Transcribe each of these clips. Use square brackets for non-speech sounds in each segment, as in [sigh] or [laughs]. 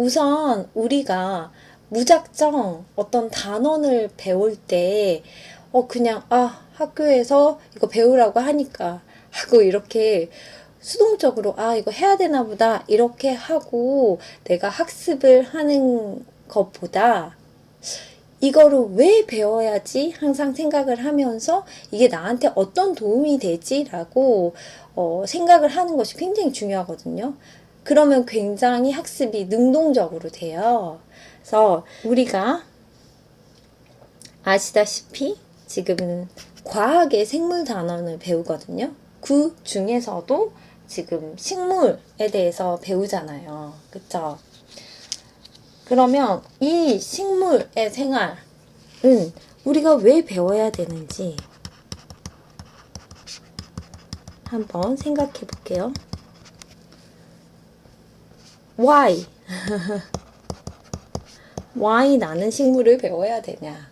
우선 우리가 무작정 어떤 단원을 배울 때, 어, 그냥, 아, 학교에서 이거 배우라고 하니까 하고 이렇게 수동적으로, 아, 이거 해야 되나 보다. 이렇게 하고 내가 학습을 하는 것보다 이거를 왜 배워야지 항상 생각을 하면서 이게 나한테 어떤 도움이 되지라고 어, 생각을 하는 것이 굉장히 중요하거든요. 그러면 굉장히 학습이 능동적으로 돼요. 그래서 우리가 아시다시피 지금은 과학의 생물 단원을 배우거든요. 그 중에서도 지금 식물에 대해서 배우잖아요. 그쵸? 그러면 이 식물의 생활은 우리가 왜 배워야 되는지 한번 생각해 볼게요. Why? [laughs] Why 나는 식물을 배워야 되냐?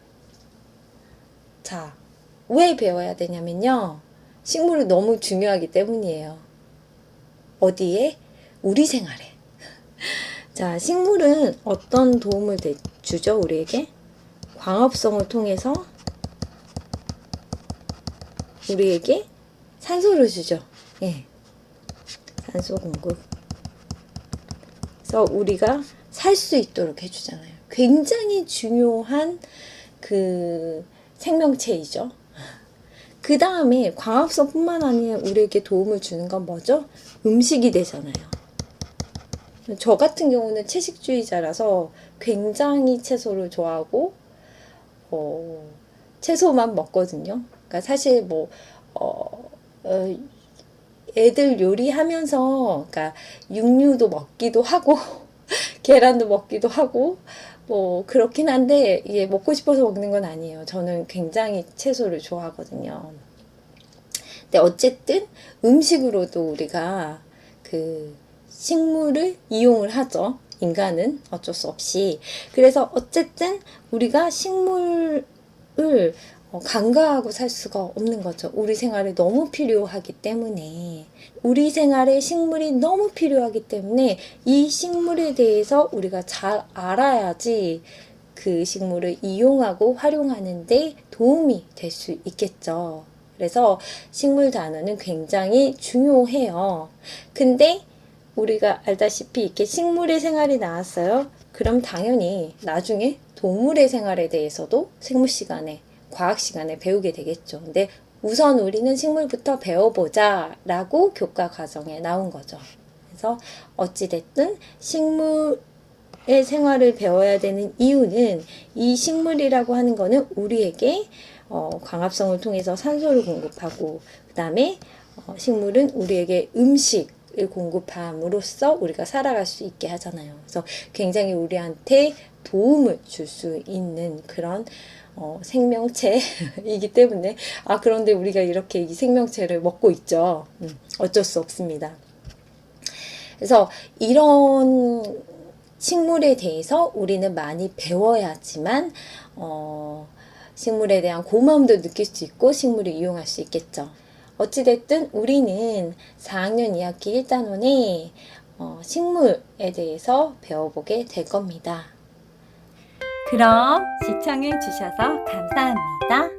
자, 왜 배워야 되냐면요. 식물은 너무 중요하기 때문이에요. 어디에? 우리 생활에. [laughs] 자, 식물은 어떤 도움을 대- 주죠, 우리에게? 광합성을 통해서 우리에게 산소를 주죠. 예. 산소 공급. 우리가 살 수 있도록 해주잖아요. 굉장히 중요한 그 생명체이죠. 그 다음에 광합성뿐만 아니라 우리에게 도움을 주는 건 뭐죠? 음식이 되잖아요. 저 같은 경우는 채식주의자라서 굉장히 채소를 좋아하고 어, 채소만 먹거든요. 그러니까 사실 뭐 어, 어, 애들 요리하면서 그러니까 육류도 먹기도 하고 [laughs] 계란도 먹기도 하고 뭐 그렇긴 한데 이게 먹고 싶어서 먹는 건 아니에요. 저는 굉장히 채소를 좋아하거든요. 근데 어쨌든 음식으로도 우리가 그 식물을 이용을 하죠. 인간은 어쩔 수 없이. 그래서 어쨌든 우리가 식물을 어, 간과하고 살 수가 없는 거죠. 우리 생활에 너무 필요하기 때문에. 우리 생활에 식물이 너무 필요하기 때문에 이 식물에 대해서 우리가 잘 알아야지 그 식물을 이용하고 활용하는데 도움이 될 수 있겠죠. 그래서 식물 단어는 굉장히 중요해요. 근데 우리가 알다시피 이렇게 식물의 생활이 나왔어요. 그럼 당연히 나중에 동물의 생활에 대해서도 생물 시간에, 과학 시간에 배우게 되겠죠. 근데 우선 우리는 식물부터 배워보자 라고 교과 과정에 나온 거죠. 그래서 어찌됐든 식물의 생활을 배워야 되는 이유는 이 식물이라고 하는 거는 우리에게 어, 광합성을 통해서 산소를 공급하고 그 다음에 어, 식물은 우리에게 음식을 공급함으로써 우리가 살아갈 수 있게 하잖아요. 그래서 굉장히 우리한테 도움을 줄 수 있는 그런 어, 생명체이기 때문에 아 그런데 우리가 이렇게 이 생명체를 먹고 있죠. 음, 어쩔 수 없습니다. 그래서 이런 식물에 대해서 우리는 많이 배워야지만 어, 식물에 대한 고마움도 느낄 수 있고 식물을 이용할 수 있겠죠. 어찌됐든 우리는 4학년 2학기 1단원에 어, 식물에 대해서 배워보게 될 겁니다. 그럼 시청해 주셔서 감사합니다.